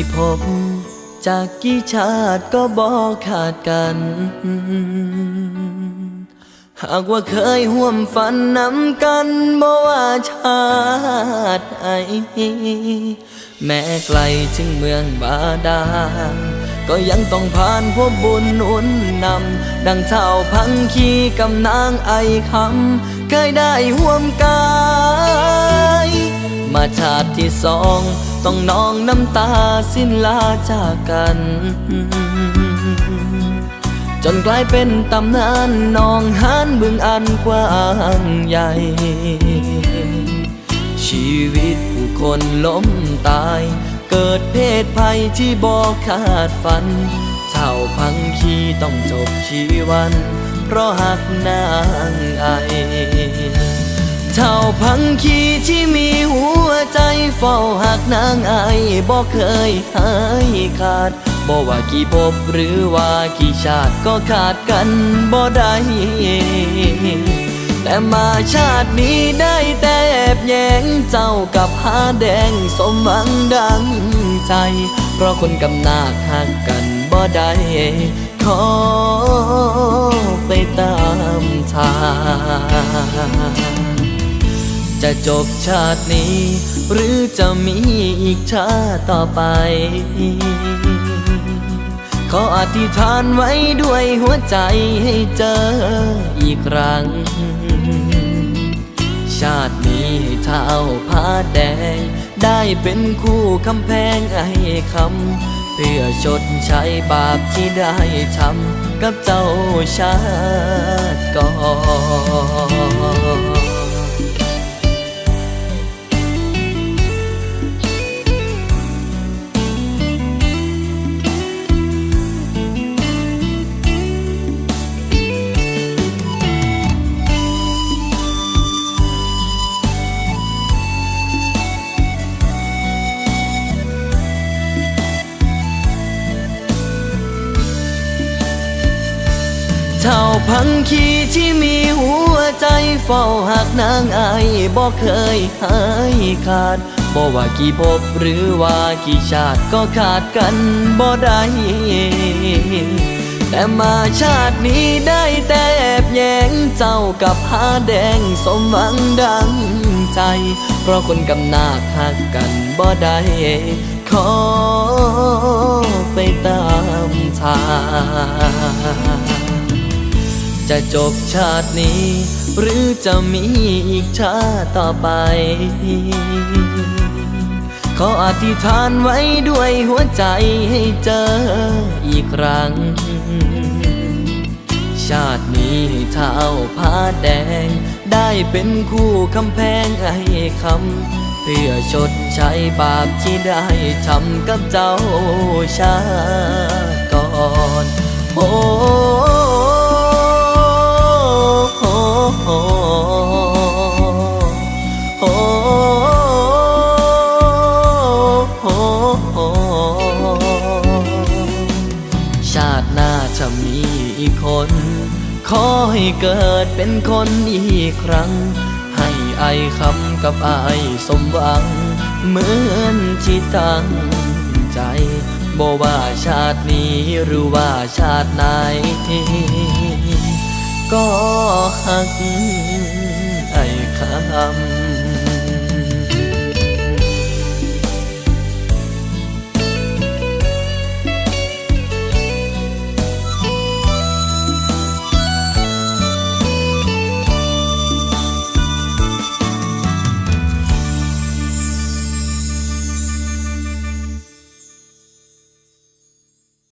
กี่ภพจากกี่ชาติก็บอกขาดกัน หากว่าเคยห่วมฝันนำกันบ่ว่าชาติไหนแม้ไกลถึงเมืองบาดาลก็ยังต้องผ่านพบบุญหนุนนำ ดังเท่าพังคีกับนางไอคำ เคยได้ห่วมกาย มาชาติที่สอง ต้องนองน้ำตาสิ้นลาจากกัน จนกลายเป็นตำนานนองหานบึงอันกว้างใหญ่ ชีวิตผู้คนล้มตาย เกิดเพศภัยที่บอกขาดฝันเท่าพังคีต้องจบชีวัน เพราะหักนางไอ เท่าพังคีที่มีหัวใจเฝ้าหักนางไอบอกเคยหายขาดบอกว่ากี่ภพหรือว่ากี่ชาติก็ขาดกันบ่ได้แต่มาชาตินี้ได้แต่แอบแยงเจ้ากับหาแดงสมหวังดังใจ เพราะคนกำนาหักกันบ่ได้ขอไปตามทาง จะจบชาตินี้ หรือจะมีอีกชาติต่อไป ขออธิษฐานไว้ด้วยหัวใจให้เจออีกครั้ง ชาตินี้ให้เท้าผ้าแดง ได้เป็นคู่คำแพงไอ้คำ เพื่อชดใช้บาปที่ได้ทำกับเจ้าชาติก่อน ท่าพังคีที่มีหัวใจเฝ้าหักนางไอบอกเคยหายขาดบอกว่ากี่ภพหรือว่ากี่ชาติก็ขาดกันบ่ได้แต่มาชาตินี้ได้แต่แอบแยงเจ้ากับหาแดงสมหวังดังใจ เพราะคนกำนาคหักกันบ่ได้ขอไปตามทาง จะจบชาตินี้ หรือจะมีอีกชาติต่อไป ขออธิษฐานไว้ด้วยหัวใจให้เจออีกครั้ง ชาตินี้ให้เท้าผ้าแดง ได้เป็นคู่คำแพงไอ้คำเพื่อชดใช้บาปที่ได้ทำกับเจ้าชาติก่อน โอ้ จะมีอีกคน ขอให้เกิดเป็นคนอีกครั้ง ให้ไอคำกับไอสมหวัง เหมือนที่ตั้งใจบ่ว่าชาตินี้หรือว่าชาติไหนก็หักไอ้คำ